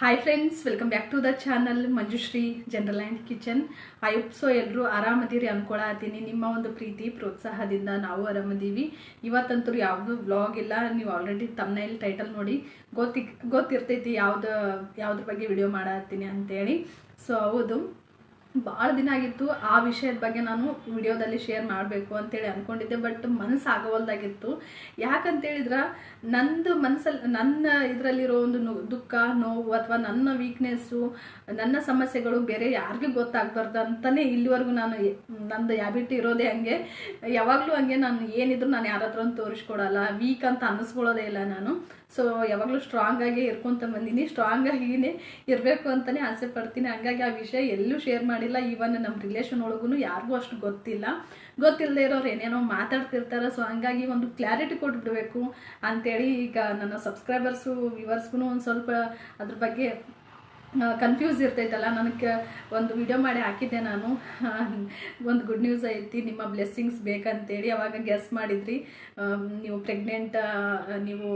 Hi friends welcome back to the channel Manjushree general and kitchen I so ಎಲ್ಲರೂ ಆರಾಮದಿರಿ ಅನ್ಕೊಳತ್ತೀನಿ ನಿಮ್ಮ ಒಂದು ಪ್ರೀತಿ, ಪ್ರೋತ್ಸಾಹದಿಂದ ನಾವು ಆರಾಮದೀವಿ. ಇವತ್ತಂತೂ ಯಾವುದು ವ್ಲಾಗ್ ಇಲ್ಲ. ನೀವು ಆಲ್ರೆಡಿ ತಮ್ಮನೇಲಿ ಟೈಟಲ್ ನೋಡಿ ಗೊತ್ತಿ ಗೊತ್ತಿರ್ತೈತಿ ಯಾವ್ದು, ಯಾವ್ದ್ರ ಬಗ್ಗೆ ವಿಡಿಯೋ ಮಾಡತ್ತೀನಿ ಅಂತೇಳಿ. ಸೊ ಹೌದು. ಭಾಳ ದಿನ ಆಗಿತ್ತು ಆ ವಿಷಯದ ಬಗ್ಗೆ ನಾನು ವಿಡಿಯೋದಲ್ಲಿ ಶೇರ್ ಮಾಡಬೇಕು ಅಂತೇಳಿ ಅಂದ್ಕೊಂಡಿದ್ದೆ ಬಟ್ ಮನಸ್ಸು ಆಗವಲ್ದಾಗಿತ್ತು. ಯಾಕಂತೇಳಿದ್ರೆ, ನಂದು ಮನಸ್ಸಲ್ಲಿ ನನ್ನ ಇದರಲ್ಲಿರೋ ಒಂದು ದುಃಖ, ನೋವು ಅಥವಾ ನನ್ನ ವೀಕ್ನೆಸ್ಸು ನನ್ನ ಸಮಸ್ಯೆಗಳು ಬೇರೆ ಯಾರಿಗೂ ಗೊತ್ತಾಗಬಾರ್ದು ಅಂತಲೇ ಇಲ್ಲಿವರೆಗೂ ನಾನು ನಂದು ಹ್ಯಾಬಿಟ್ ಇರೋದೇ ಹಂಗೆ. ಯಾವಾಗಲೂ ಹಂಗೆ ನಾನು ಏನಿದ್ರು ನಾನು ಯಾರ ಹತ್ರ ತೋರಿಸ್ಕೊಡಲ್ಲ ವೀಕ್ ಅಂತ ಅನ್ನಿಸ್ಕೊಳ್ಳೋದೇ ಇಲ್ಲ ನಾನು. ಸೊ ಯಾವಾಗಲೂ ಸ್ಟ್ರಾಂಗ್ ಆಗಿ ಇರ್ಕೊಂತ ಬಂದೀನಿ. ಸ್ಟ್ರಾಂಗ್ ಆಗಿನೇ ಇರಬೇಕು ಅಂತಲೇ ಆಸೆ ಪಡ್ತೀನಿ. ಹಂಗಾಗಿ ಆ ವಿಷಯ ಎಲ್ಲೂ ಶೇರ್ ಮಾಡಿಲ್ಲ ಈವನ್ ನಮ್ಮ ರಿಲೇಷನ್ ಒಳಗೂ ಯಾರಿಗೂ ಅಷ್ಟು ಗೊತ್ತಿಲ್ಲ. ಗೊತ್ತಿಲ್ಲದೆ ಇರೋರು ಏನೇನೋ ಮಾತಾಡ್ತಿರ್ತಾರೆ ಸೊ ಹಂಗಾಗಿ ಒಂದು ಕ್ಲಾರಿಟಿ ಕೊಟ್ಬಿಡ್ಬೇಕು ಅಂತೇಳಿ ಈಗ ನನ್ನ ಸಬ್ಸ್ಕ್ರೈಬರ್ಸು ವ್ಯೂವರ್ಸ್ಗೂ ಒಂದು ಸ್ವಲ್ಪ ಅದ್ರ ಬಗ್ಗೆ ಕನ್ಫ್ಯೂಸ್ ಇರ್ತೈತಲ್ಲ. ನನಗೆ ಒಂದು ವಿಡಿಯೋ ಮಾಡಿ ಹಾಕಿದ್ದೆ ನಾನು. ಒಂದು ಗುಡ್ ನ್ಯೂಸ್ ಐತಿ, ನಿಮ್ಮ ಬ್ಲೆಸ್ಸಿಂಗ್ಸ್ ಬೇಕಂತೇಳಿ ಅವಾಗ ಗೆಸ್ ಮಾಡಿದ್ರಿ. ನೀವು ಪ್ರೆಗ್ನೆಂಟ್ ನೀವು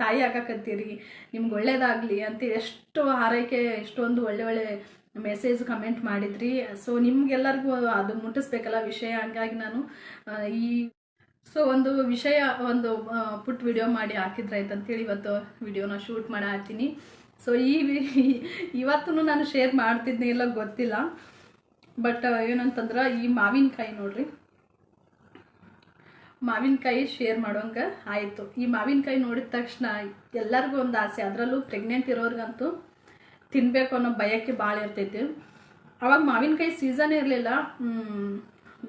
ತಾಯಿ ಆಗಕತ್ತೀರಿ ನಿಮ್ಗೆ ಒಳ್ಳೇದಾಗಲಿ ಅಂತ ಎಷ್ಟು ಹಾರೈಕೆ, ಎಷ್ಟೊಂದು ಒಳ್ಳೆ ಒಳ್ಳೆ ಮೆಸೇಜ್ ಕಮೆಂಟ್ ಮಾಡಿದ್ರಿ. ಸೊ ನಿಮ್ಗೆಲ್ಲರಿಗೂ ಅದು ಮುಟ್ಟಿಸ್ಬೇಕಲ್ಲ ವಿಷಯ. ಹಂಗಾಗಿ ನಾನು ಈ ಸೊ ಒಂದು ವಿಷಯ, ಒಂದು ಪುಟ್ ವಿಡಿಯೋ ಮಾಡಿ ಹಾಕಿದ್ರಾಯ್ತು ಅಂತೇಳಿ ಇವತ್ತು ವಿಡಿಯೋನ ಶೂಟ್ ಮಾಡಿ ಹಾಕ್ತೀನಿ. ಸೊ ಈ ಇವತ್ತು ನಾನು ಶೇರ್ ಮಾಡ್ತಿದ್ದೆ ಇಲ್ಲ ಗೊತ್ತಿಲ್ಲ. ಬಟ್ ಏನಂತಂದ್ರೆ, ಈ ಮಾವಿನಕಾಯಿ ನೋಡ್ರಿ. ಮಾವಿನಕಾಯಿ ಶೇರ್ ಮಾಡೋಂಗ ಆಯಿತು. ಈ ಮಾವಿನಕಾಯಿ ನೋಡಿದ ತಕ್ಷಣ ಎಲ್ಲರಿಗೂ ಒಂದು ಆಸೆ. ಅದರಲ್ಲೂ ಪ್ರೆಗ್ನೆಂಟ್ ಇರೋರ್ಗಂತೂ ತಿನ್ನಬೇಕು ಅನ್ನೋ ಬಯಕೆ ಭಾಳ ಇರ್ತೈತಿ. ಅವಾಗ ಮಾವಿನಕಾಯಿ ಸೀಸನ್ ಇರಲಿಲ್ಲ.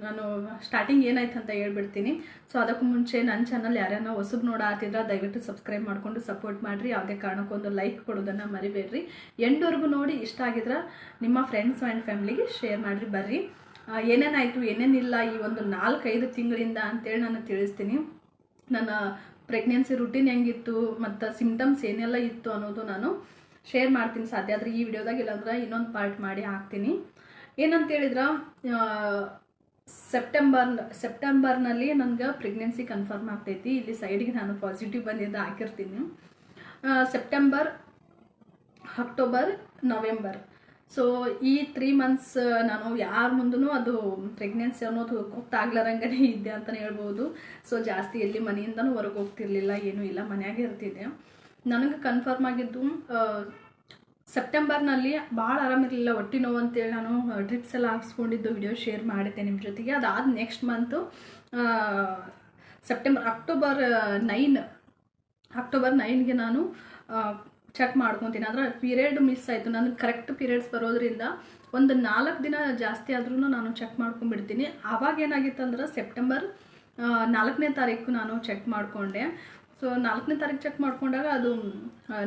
ನಾನು ಸ್ಟಾರ್ಟಿಂಗ್ ಏನಾಯ್ತು ಅಂತ ಹೇಳ್ಬಿಡ್ತೀನಿ. ಸೊ ಅದಕ್ಕೂ ಮುಂಚೆ ನನ್ನ ಚಾನಲ್ ಯಾರ್ಯಾರ ಹೊಸಬ್ ನೋಡಾತಿದ್ರೆ ದಯವಿಟ್ಟು ಸಬ್ಸ್ಕ್ರೈಬ್ ಮಾಡಿಕೊಂಡು ಸಪೋರ್ಟ್ ಮಾಡಿರಿ. ಯಾವುದೇ ಕಾರಣಕ್ಕೊಂದು ಲೈಕ್ ಕೊಡೋದನ್ನು ಮರಿಬೇಡ್ರಿ. ಎಂಡ್ವರೆಗೂ ನೋಡಿ ಇಷ್ಟ ಆಗಿದ್ರೆ ನಿಮ್ಮ ಫ್ರೆಂಡ್ಸ್ ಆ್ಯಂಡ್ ಫ್ಯಾಮ್ಲಿಗೆ ಶೇರ್ ಮಾಡಿರಿ, ಬರ್ರಿ. ಏನೇನಾಯಿತು, ಏನೇನಿಲ್ಲ ಈ ಒಂದು ನಾಲ್ಕೈದು ತಿಂಗಳಿಂದ ಅಂತೇಳಿ ನಾನು ತಿಳಿಸ್ತೀನಿ. ನನ್ನ ಪ್ರೆಗ್ನೆನ್ಸಿ ರುಟೀನ್ ಹೆಂಗಿತ್ತು, ಮತ್ತು ಸಿಮ್ಟಮ್ಸ್ ಏನೆಲ್ಲ ಇತ್ತು ಅನ್ನೋದು ನಾನು ಶೇರ್ ಮಾಡ್ತೀನಿ ಸಾಧ್ಯ ಆದರೆ ಈ ವಿಡಿಯೋದಾಗ ಇಲ್ಲಾಂದ್ರೆ ಇನ್ನೊಂದು ಪಾರ್ಟ್ ಮಾಡಿ ಹಾಕ್ತೀನಿ. ಏನಂತ ಹೇಳಿದ್ರೆ ಸೆಪ್ಟೆಂಬರ್ ಸೆಪ್ಟೆಂಬರ್ನಲ್ಲಿ ನನಗೆ ಪ್ರೆಗ್ನೆನ್ಸಿ ಕನ್ಫರ್ಮ್ ಆಗ್ತೈತಿ. ಇಲ್ಲಿ ಸೈಡಿಗೆ ನಾನು ಪಾಸಿಟಿವ್ ಬಂದಿದ್ದು ಹಾಕಿರ್ತೀನಿ. ಸೆಪ್ಟೆಂಬರ್ ಅಕ್ಟೋಬರ್ ನವೆಂಬರ್ ಸೊ ಈ ತ್ರೀ ಮಂತ್ಸ್ ನಾನು ಯಾರ ಮುಂದೂ ಅದು ಪ್ರೆಗ್ನೆನ್ಸಿ ಅನ್ನೋದು ಗೊತ್ತಾಗ್ಲಾರಂಗನೇ ಇದ್ದೆ ಅಂತಲೇ ಹೇಳ್ಬೋದು. ಸೊ ಜಾಸ್ತಿ ಎಲ್ಲಿ ಮನೆಯಿಂದನೂ ಹೊರಗೆ ಹೋಗ್ತಿರ್ಲಿಲ್ಲ, ಏನೂ ಇಲ್ಲ, ಮನೆಯಾಗೆ ಇರ್ತಿದ್ದೆ. ನನಗೆ ಕನ್ಫರ್ಮ್ ಆಗಿದ್ದು ಸೆಪ್ಟೆಂಬರ್ನಲ್ಲಿ ಭಾಳ ಆರಾಮಿರಲಿಲ್ಲ ಹೊಟ್ಟೆ ನೋವು ಅಂತೇಳಿ ನಾನು ಡ್ರಿಪ್ಸ್ ಎಲ್ಲ ಹಾಕ್ಸ್ಕೊಂಡಿದ್ದು ವಿಡಿಯೋ ಶೇರ್ ಮಾಡಿದ್ದೆ ನಿಮ್ಮ ಜೊತೆಗೆ. ಅದಾದ next month September October nine October ನೈನ್ಗೆ ನಾನು ಚೆಕ್ ಮಾಡ್ಕೊತೀನಿ. ಅದರ ಪೀರಿಯಡ್ ಮಿಸ್ ಆಯಿತು. ನನಗೆ ಕರೆಕ್ಟ್ ಪೀರಿಯಡ್ಸ್ ಬರೋದ್ರಿಂದ ಒಂದು ನಾಲ್ಕು ದಿನ ಜಾಸ್ತಿ ಆದ್ರೂ ನಾನು ಚೆಕ್ ಮಾಡ್ಕೊಂಡ್ಬಿಡ್ತೀನಿ. ಆವಾಗ ಏನಾಗಿತ್ತು ಅಂದ್ರೆ ಸೆಪ್ಟೆಂಬರ್ ನಾಲ್ಕನೇ ತಾರೀಕು ನಾನು ಚೆಕ್ ಮಾಡಿಕೊಂಡೆ. ಸೊ ನಾಲ್ಕನೇ ತಾರೀಕು ಚೆಕ್ ಮಾಡ್ಕೊಂಡಾಗ ಅದು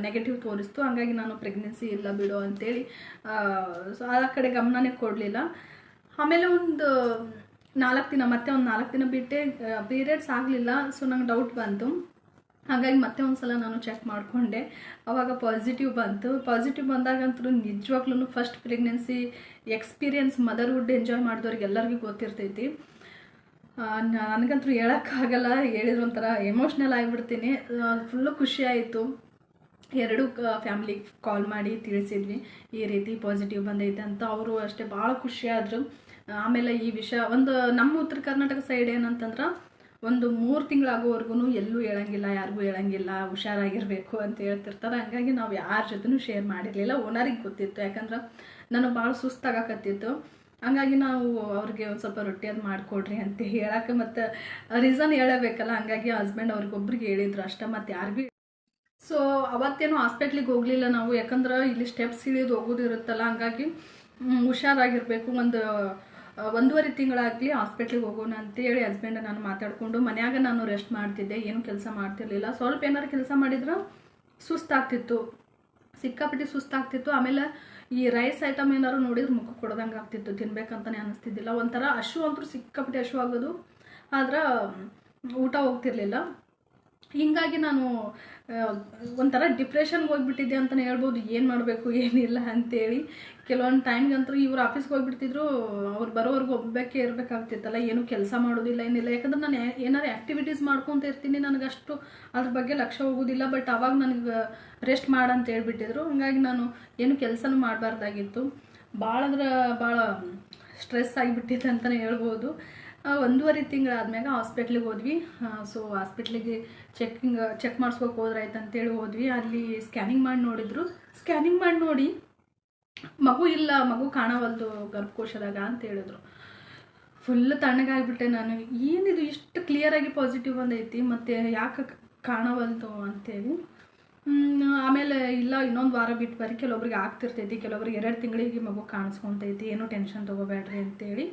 ನೆಗೆಟಿವ್ ತೋರಿಸ್ತು. ಹಂಗಾಗಿ ನಾನು ಪ್ರೆಗ್ನೆನ್ಸಿ ಇಲ್ಲ ಬಿಡು ಅಂತೇಳಿ ಸೊ ಆ ಕಡೆ ಗಮನನೇ ಕೊಡಲಿಲ್ಲ. ಆಮೇಲೆ ಒಂದು ನಾಲ್ಕು ದಿನ, ಮತ್ತೆ ಒಂದು ನಾಲ್ಕು ದಿನ ಬಿಟ್ಟೆ ಪೀರಿಯಡ್ಸ್ ಆಗಲಿಲ್ಲ. ಸೊ ನಂಗೆ ಡೌಟ್ ಬಂತು. ಹಾಗಾಗಿ ಮತ್ತೆ ಒಂದ್ಸಲ ನಾನು ಚೆಕ್ ಮಾಡಿಕೊಂಡೆ. ಅವಾಗ ಪಾಸಿಟಿವ್ ಬಂತು. ಪಾಸಿಟಿವ್ ಬಂದಾಗಂತೂ ನಿಜವಾಗ್ಲೂ first pregnancy experience motherhood enjoy ಮಾಡಿದವ್ರಿಗೆ ಎಲ್ಲರಿಗೂ ಗೊತ್ತಿರ್ತೈತಿ. ನನಗಂತೂ ಹೇಳೋಕ್ಕಾಗಲ್ಲ, ಹೇಳಿದ್ರು ಒಂಥರ ಎಮೋಷ್ನಲ್ ಆಗಿಬಿಡ್ತೀನಿ. ಫುಲ್ಲು ಖುಷಿ ಆಯಿತು. ಎರಡು ಫ್ಯಾಮ್ಲಿ ಕಾಲ್ ಮಾಡಿ ತಿಳಿಸಿದ್ವಿ. ಈ ರೀತಿ ಪಾಸಿಟಿವ್ ಬಂದೈತೆ ಅಂತ ಅವರು ಅಷ್ಟೇ ಭಾಳ ಖುಷಿಯಾದರು ಆಮೇಲೆ ಈ ವಿಷಯ ಒಂದು ನಮ್ಮ ಉತ್ತರ ಕರ್ನಾಟಕ ಸೈಡ್ ಏನಂತಂದ್ರೆ, ಒಂದು ಮೂರು ತಿಂಗಳಾಗೋವರೆಗೂ ಎಲ್ಲೂ ಹೇಳಂಗಿಲ್ಲ, ಯಾರಿಗೂ ಹೇಳಂಗಿಲ್ಲ, ಹುಷಾರಾಗಿರಬೇಕು ಅಂತ ಹೇಳ್ತಿರ್ತಾರೆ. ಹಂಗಾಗಿ ನಾವು ಯಾರ ಜೊತೆನೂ ಶೇರ್ ಮಾಡಿರಲಿಲ್ಲ. ಓನರಿಗೆ ಗೊತ್ತಿತ್ತು. ಯಾಕಂದ್ರೆ ನನಗೆ ಭಾಳ ಸುಸ್ತಾಗಕತ್ತಿತ್ತು. ಹಂಗಾಗಿ ನಾವು ಅವ್ರಿಗೆ ಒಂದು ಸ್ವಲ್ಪ ರೊಟ್ಟಿ ಅದು ಮಾಡಿಕೊಡ್ರಿ ಅಂತ ಹೇಳಕ್ಕೆ ಮತ್ತು ರೀಸನ್ ಹೇಳಬೇಕಲ್ಲ, ಹಂಗಾಗಿ ಹಸ್ಬೆಂಡ್ ಅವ್ರಿಗೊಬ್ರಿಗೆ ಹೇಳಿದ್ರು, ಅಷ್ಟೇ ಮತ್ತು ಯಾರಿಗೂ ಸೊ ಅವತ್ತೇನು ಹಾಸ್ಪಿಟ್ಲಿಗೆ ಹೋಗಲಿಲ್ಲ ನಾವು, ಯಾಕಂದ್ರೆ ಇಲ್ಲಿ ಸ್ಟೆಪ್ಸ್ ಇಳಿದು ಹೋಗೋದಿರುತ್ತಲ್ಲ ಹಂಗಾಗಿ ಹುಷಾರಾಗಿರಬೇಕು, ಒಂದು ಒಂದೂವರೆ ತಿಂಗಳಾಗಲಿ ಹಾಸ್ಪಿಟ್ಲಿಗೆ ಹೋಗೋಣ ಅಂತೇಳಿ ಹಸ್ಬೆಂಡ್ ನಾನು ಮಾತಾಡಿಕೊಂಡು ಮನ್ಯಾಗ ನಾನು ರೆಸ್ಟ್ ಮಾಡ್ತಿದ್ದೆ, ಏನು ಕೆಲಸ ಮಾಡ್ತಿರ್ಲಿಲ್ಲ. ಸ್ವಲ್ಪ ಏನಾರು ಕೆಲಸ ಮಾಡಿದ್ರೆ ಸುಸ್ತಾಗ್ತಿತ್ತು, ಸಿಕ್ಕಾಪಟ್ಟಿ ಸುಸ್ತಾಗ್ತಿತ್ತು. ಆಮೇಲೆ ಈ ರೈಸ್ ಐಟಮ್ ಏನಾದ್ರು ನೋಡಿದ್ರೆ ಮುಖ ಕೊಡ್ದಂಗೆ ಆಗ್ತಿತ್ತು, ತಿನ್ಬೇಕಂತಾನೆ ಅನಿಸ್ತಿದ್ದಿಲ್ಲ ಒಂಥರ ಹಶು ಅಂತೂ ಸಿಕ್ಕಾಪಟ್ಟೆ ಹಶು ಆಗೋದು ಆದ್ರೆ, ಊಟ ಹೋಗ್ತಿರ್ಲಿಲ್ಲ. ಹಿಂಗಾಗಿ ನಾನು ಒಂಥರ ಡಿಪ್ರೆಷನ್ಗೆ ಹೋಗ್ಬಿಟ್ಟಿದ್ದೆ ಅಂತಲೇ ಹೇಳ್ಬೋದು. ಏನು ಮಾಡಬೇಕು, ಏನಿಲ್ಲ ಅಂತೇಳಿ. ಕೆಲವೊಂದು ಟೈಮ್ಗಂತೂ ಇವ್ರು ಆಫೀಸ್ಗೆ ಹೋಗ್ಬಿಡ್ತಿದ್ರು, ಅವ್ರು ಬರೋವರೆಗೂ ಒಬ್ಬಕ್ಕೆ ಇರಬೇಕಾಗ್ತಿತ್ತಲ್ಲ, ಏನು ಕೆಲಸ ಮಾಡೋದಿಲ್ಲ, ಏನಿಲ್ಲ. ಯಾಕಂದ್ರೆ ನಾನು ಏನಾದ್ರು ಆ್ಯಕ್ಟಿವಿಟೀಸ್ ಮಾಡ್ಕೊತ ಇರ್ತೀನಿ ನನಗಷ್ಟು. ಅದ್ರ ಬಗ್ಗೆ ಲಕ್ಷ್ಯ ಹೋಗೋದಿಲ್ಲ ಬಟ್ ಅವಾಗ ನನಗೆ ರೆಸ್ಟ್ ಮಾಡಂತ ಹೇಳ್ಬಿಟ್ಟಿದ್ರು. ಹಂಗಾಗಿ ನಾನು ಏನು ಕೆಲಸನೂ ಮಾಡಬಾರ್ದಾಗಿತ್ತು. ಭಾಳ ಅಂದ್ರೆ ಭಾಳ ಸ್ಟ್ರೆಸ್ ಆಗಿಬಿಟ್ಟಿದೆ ಅಂತಲೇ ಹೇಳ್ಬೋದು. ಒಂದೂವರೆ ತಿಂಗಳಾದ್ಮ್ಯಾಗ ಹಾಸ್ಪಿಟ್ಲಿಗೆ ಹೋದ್ವಿ. ಸೊ ಹಾಸ್ಪಿಟ್ಲಿಗೆ ಚೆಕ್ಕಿಂಗ್ ಚೆಕ್ ಮಾಡಿಸ್ಬೇಕು ಹೋದ್ರಾಯ್ತು ಅಂತೇಳಿ ಹೋದ್ವಿ. ಅಲ್ಲಿ ಸ್ಕ್ಯಾನಿಂಗ್ ಮಾಡಿ ನೋಡಿದ್ರು. ಸ್ಕ್ಯಾನಿಂಗ್ ಮಾಡಿ ನೋಡಿ ಮಗು ಇಲ್ಲ, ಮಗು ಕಾಣವಲ್ದು ಗರ್ಭಕೋಶದಾಗ ಅಂತ ಹೇಳಿದ್ರು. ಫುಲ್ ತಣ್ಣಗಾಗಿಬಿಟ್ಟೆ ನಾನು. ಏನಿದು ಇಷ್ಟು ಕ್ಲಿಯರಾಗಿ ಪಾಸಿಟಿವ್ ಬಂದೈತಿ, ಮತ್ತು ಯಾಕೆ ಕಾಣವಲ್ದು ಅಂತೇಳಿ. ಆಮೇಲೆ ಇಲ್ಲ, ಇನ್ನೊಂದು ವಾರ ಬಿಟ್ಟು ಬರೀ ಕೆಲವೊಬ್ರಿಗೆ ಆಗ್ತಿರ್ತೈತಿ. ಕೆಲವೊಬ್ರಿಗೆ ಎರಡು ತಿಂಗಳಿಗೆ ಮಗು ಕಾಣಿಸ್ಕೊತೈತಿ. ಏನೂ ಟೆನ್ಷನ್ ತೊಗೋಬೇಡ್ರಿ ಅಂತೇಳಿ.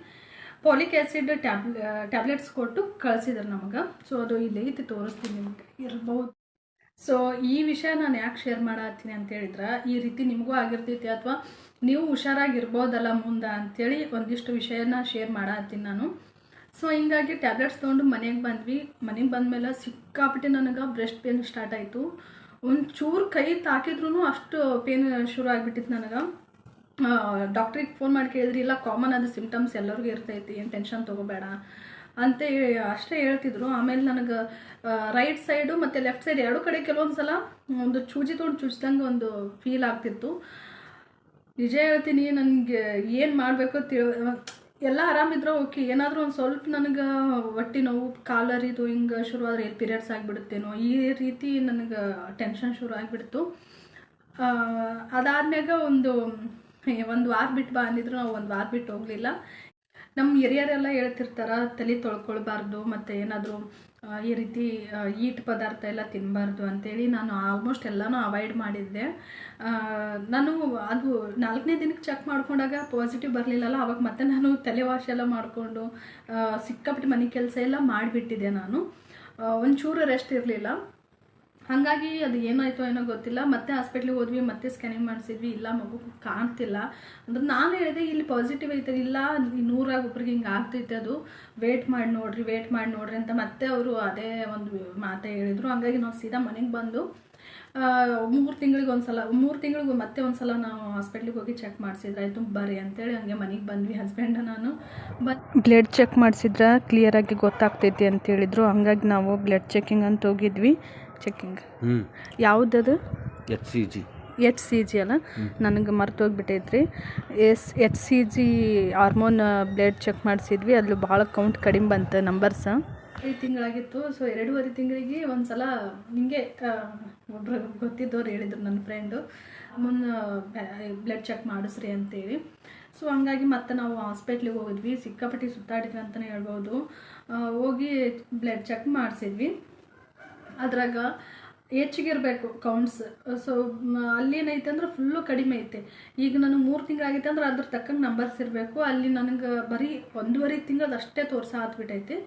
ಪಾಲಿಕ್ ಆ್ಯಸಿಡ್ ಟ್ಯಾಬ್ಲೆ ಟ್ಯಾಬ್ಲೆಟ್ಸ್ ಕೊಟ್ಟು ಕಳಿಸಿದ್ರು ನಮಗೆ. ಸೊ ಅದು ಇಲ್ಲಿ ಐತಿ, ತೋರಿಸ್ತೀನಿ ನಿಮಗೆ. ಇರ್ಬೋದು. ಸೊ ಈ ವಿಷಯ ನಾನು ಯಾಕೆ ಶೇರ್ ಮಾಡತ್ತೀನಿ ಅಂತ ಹೇಳಿದ್ರೆ, ಈ ರೀತಿ ನಿಮಗೂ ಆಗಿರ್ತೈತಿ ಅಥವಾ ನೀವು ಹುಷಾರಾಗಿರ್ಬೋದಲ್ಲ ಮುಂದೆ ಅಂಥೇಳಿ ಒಂದಿಷ್ಟು ವಿಷಯನ ಶೇರ್ ಮಾಡತ್ತೀನಿ ನಾನು. ಸೊ ಹಿಂಗಾಗಿ ಟ್ಯಾಬ್ಲೆಟ್ಸ್ ತೊಗೊಂಡು ಮನೆಗೆ ಬಂದ್ವಿ. ಮನೆಗೆ ಬಂದಮೇಲೆ ಸಿಕ್ಕಾಪಟ್ಟೆ ನನಗೆ ಬ್ರೆಸ್ಟ್ ಪೇನ್ ಸ್ಟಾರ್ಟ್ ಆಯಿತು. ಒಂಚೂರು ಕೈ ತಾಕಿದ್ರೂ ಅಷ್ಟು ಪೇನ್ ಶುರು ಆಗಿಬಿಟ್ಟಿತ್ತು ನನಗೆ. ಡಾಕ್ಟ್ರಿಗೆ ಫೋನ್ ಮಾಡಿ ಕೇಳಿದ್ರಿ, ಇಲ್ಲ ಕಾಮನ್ ಅದು ಸಿಂಪ್ಟಮ್ಸ್ ಎಲ್ಲರಿಗೂ ಇರ್ತೈತಿ, ಏನು ಟೆನ್ಷನ್ ತೊಗೋಬೇಡ ಅಂತ ಅಷ್ಟೇ ಹೇಳ್ತಿದ್ರು. ಆಮೇಲೆ ನನಗೆ ರೈಟ್ ಸೈಡು ಮತ್ತು ಲೆಫ್ಟ್ ಸೈಡ್ ಎರಡು ಕಡೆ ಕೆಲವೊಂದು ಸಲ ಒಂದು ಚೂಜಿ ತೊಗೊಂಡು ಚುಚ್ದಂಗೆ ಒಂದು ಫೀಲ್ ಆಗ್ತಿತ್ತು. ನಿಜ ಹೇಳ್ತೀನಿ, ನನಗೆ ಏನು ಮಾಡಬೇಕು ತಿಳ್, ಎಲ್ಲ ಆರಾಮಿದ್ರೆ ಓಕೆ, ಏನಾದರೂ ಒಂದು ಸ್ವಲ್ಪ ನನಗೆ ಹೊಟ್ಟೆ ನೋವು, ಕಾಲರಿದು ಹಿಂಗೆ ಶುರುವಾದ್ರೆ ಎಲ್ಲಿ ಪೀರಿಯಡ್ಸ್ ಆಗಿಬಿಡುತ್ತೇನೋ, ಈ ರೀತಿ ನನಗೆ ಟೆನ್ಷನ್ ಶುರು ಆಗಿಬಿಡ್ತು. ಅದಾದ್ಮ್ಯಾಗ ಒಂದು ಒಂದು ವಾರ ಬಿಟ್ಟು ಬಾ ಅಂದಿದ್ರು, ನಾವು ಒಂದು ವಾರ ಬಿಟ್ಟು ಹೋಗಲಿಲ್ಲ. ನಮ್ಮ ಹಿರಿಯರೆಲ್ಲ ಹೇಳ್ತಿರ್ತಾರ, ತಲೆ ತೊಳ್ಕೊಳ್ಬಾರ್ದು, ಮತ್ತು ಏನಾದರೂ ಈ ರೀತಿ ಈಟ್ ಪದಾರ್ಥ ಎಲ್ಲ ತಿನ್ನಬಾರ್ದು ಅಂತೇಳಿ ನಾನು ಆಲ್ಮೋಸ್ಟ್ ಎಲ್ಲನೂ ಅವಾಯ್ಡ್ ಮಾಡಿದ್ದೆ. ನಾನು ಅದು ನಾಲ್ಕನೇ ದಿನಕ್ಕೆ ಚೆಕ್ ಮಾಡ್ಕೊಂಡಾಗ ಪಾಸಿಟಿವ್ ಬರಲಿಲ್ಲಲ್ಲ, ಅವಾಗ ಮತ್ತೆ ನಾನು ತಲೆ ವಾಶ್ ಎಲ್ಲ ಮಾಡಿಕೊಂಡು ಸಿಕ್ಕಾಪಟ್ಟೆ ಮನೆ ಕೆಲಸ ಎಲ್ಲ ಮಾಡಿಬಿಟ್ಟಿದ್ದೆ ನಾನು. ಒಂಚೂರು ರೆಸ್ಟ್ ಇರಲಿಲ್ಲ. ಹಾಗಾಗಿ ಅದು ಏನಾಯಿತು ಏನೋ ಗೊತ್ತಿಲ್ಲ. ಮತ್ತೆ ಹಾಸ್ಪಿಟ್ಲಿಗೆ ಹೋದ್ವಿ, ಮತ್ತೆ ಸ್ಕ್ಯಾನಿಂಗ್ ಮಾಡಿಸಿದ್ವಿ. ಇಲ್ಲ, ಮಗು ಕಾಣ್ತಿಲ್ಲ. ಅಂದ್ರೆ ನಾನು ಹೇಳಿದೆ, ಇಲ್ಲಿ ಪಾಸಿಟಿವ್ ಐತೆ, ಇಲ್ಲ ನೂರಾಗ ಒಬ್ರಿಗೆ ಹಿಂಗೆ ಆಗ್ತೈತೆ ಅದು. ವೇಟ್ ಮಾಡಿ ನೋಡ್ರಿ ವೇಟ್ ಮಾಡಿ ನೋಡ್ರಿ ಅಂತ ಮತ್ತೆ ಅವರು ಅದೇ ಒಂದು ಮಾತೇ ಹೇಳಿದರು. ಹಂಗಾಗಿ ನಾವು ಸೀದಾ ಮನೆಗೆ ಬಂದು ಮೂರು ತಿಂಗಳಿಗೆ ಒಂದ್ಸಲ, ಮೂರು ತಿಂಗಳಿಗೆ ಮತ್ತೆ ಒಂದ್ಸಲ ನಾವು ಹಾಸ್ಪಿಟ್ಲಿಗೆ ಹೋಗಿ ಚೆಕ್ ಮಾಡಿಸಿದ್ರೆ. ಆಯಿತು, ಬರ್ರಿ ಅಂತೇಳಿ ಹಂಗೆ ಮನೆಗೆ ಬಂದ್ವಿ ಹಸ್ಬೆಂಡ್ ನಾನು. ಬಟ್ ಬ್ಲಡ್ ಚೆಕ್ ಮಾಡಿಸಿದ್ರೆ ಕ್ಲಿಯರಾಗಿ ಗೊತ್ತಾಗ್ತೈತಿ ಅಂತ ಹೇಳಿದ್ರು. ಹಂಗಾಗಿ ನಾವು ಬ್ಲಡ್ ಚೆಕಿಂಗ್ ಅಂತ ಹೋಗಿದ್ವಿ. ಚೆಕಿಂಗ್ ಹ್ಞೂ ಯಾವುದದು? H C G H C G ಅಲ್ಲ? ನನಗೆ ಮರ್ತೋಗ್ಬಿಟ್ಟೈತ್ರಿ. S H C G hormone blood check ಮಾಡಿಸಿದ್ವಿ. ಅಲ್ಲಿ ಭಾಳ ಕೌಂಟ್ ಕಡಿಮೆ ಬಂತು ನಂಬರ್ಸ್ ಐದು ತಿಂಗಳಾಗಿತ್ತು. ಸೊ ಎರಡೂವರೆ ತಿಂಗಳಿಗೆ ಒಂದು ಸಲ ಹಿಂಗೆ ಒಬ್ರು ಗೊತ್ತಿದ್ದವ್ರು ಹೇಳಿದ್ರು ನನ್ನ ಫ್ರೆಂಡು ಮುನ್ನ ಬ್ಲಡ್ ಚೆಕ್ ಮಾಡಿಸ್ರಿ ಅಂತೇಳಿ. ಸೊ ಹಂಗಾಗಿ ಮತ್ತೆ ನಾವು ಹಾಸ್ಪಿಟ್ಲಿಗೆ ಹೋಗಿದ್ವಿ. ಸಿಕ್ಕಾಪಟ್ಟಿ ಸುತ್ತಾಡಿದ್ವಿ ಅಂತಲೇ ಹೇಳ್ಬೋದು. ಹೋಗಿ ಬ್ಲಡ್ ಚೆಕ್ ಮಾಡಿಸಿದ್ವಿ. ಅದ್ರಾಗ ಹೆಚ್ಚಿಗಿರ್ಬೇಕು ಕೌಂಟ್ಸ್ ಸೊ ಅಲ್ಲೇನೈತೆ ಅಂದ್ರೆ ಫುಲ್ಲು ಕಡಿಮೆ ಐತೆ. ಈಗ ನನಗೆ ಮೂರು ತಿಂಗಳಾಗೈತೆ ಅಂದ್ರೆ ಅದ್ರ ತಕ್ಕಂಗೆ ನಂಬರ್ಸ್ ಇರಬೇಕು. ಅಲ್ಲಿ ನನಗೆ ಬರೀ ಒಂದೂವರೆ ತಿಂಗಳದ್ದು ಅಷ್ಟೇ ತೋರಿಸ ಹತ್ಬಿಟ್ಟೈತೆ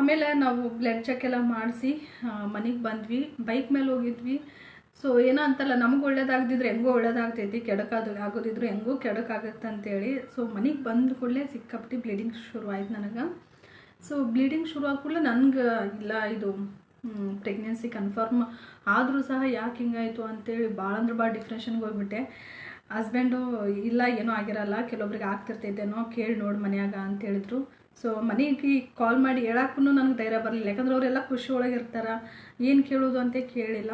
ಆಮೇಲೆ ನಾವು ಬ್ಲಡ್ ಚೆಕ್ ಎಲ್ಲ ಮಾಡಿಸಿ ಮನೆಗೆ ಬಂದ್ವಿ. ಬೈಕ್ ಮೇಲೆ ಹೋಗಿದ್ವಿ. ಸೊ ಏನೋ ಅಂತಲ್ಲ, ನಮ್ಗೆ ಒಳ್ಳೇದಾಗ್ದಿದ್ರೆ ಹೆಂಗೋ ಒಳ್ಳೇದಾಗ್ತೈತಿ ಕೆಡಕಾದ ಆಗೋದಿದ್ರು ಹೆಂಗೋ ಕೆಡಕಾಗತ್ತೆ ಅಂತೇಳಿ ಸೊ ಮನೆಗೆ ಬಂದ ಕೂಡಲೇ ಸಿಕ್ಕಾಪಟ್ಟಿ ಬ್ಲೀಡಿಂಗ್ ಶುರುವಾಯ್ತು ನನಗೆ. ಸೊ ಬ್ಲೀಡಿಂಗ್ ಶುರು ಕೂಡಲೇ ನನಗೆ ಇಲ್ಲ, ಇದು ಪ್ರೆಗ್ನೆನ್ಸಿ ಕನ್ಫರ್ಮ್ ಆದರೂ ಸಹ ಯಾಕೆ ಹಿಂಗಾಯಿತು ಅಂತೇಳಿ ಭಾಳ ಅಂದ್ರೆ ಭಾಳ ಡಿಪ್ರೆಷನ್ಗೆ ಹೋಗ್ಬಿಟ್ಟೆ. ಹಸ್ಬೆಂಡು ಇಲ್ಲ, ಏನೂ ಆಗಿರಲ್ಲ, ಕೆಲವೊಬ್ರಿಗೆ ಆಗ್ತಿರ್ತೈತೇನೋ ಕೇಳಿ ನೋಡಿ ಮನ್ಯಾಗ ಅಂತ ಹೇಳಿದ್ರು ಸೊ ಮನೆಗೆ ಕಾಲ್ ಮಾಡಿ ಹೇಳಕ್ಕೂ ನನಗೆ ಧೈರ್ಯ ಬರಲಿಲ್ಲ. ಯಾಕಂದ್ರೆ ಅವರೆಲ್ಲ ಖುಷಿ ಒಳಗೆ ಇರ್ತಾರ, ಏನು ಕೇಳೋದು ಅಂತ ಕೇಳಿಲ್ಲ.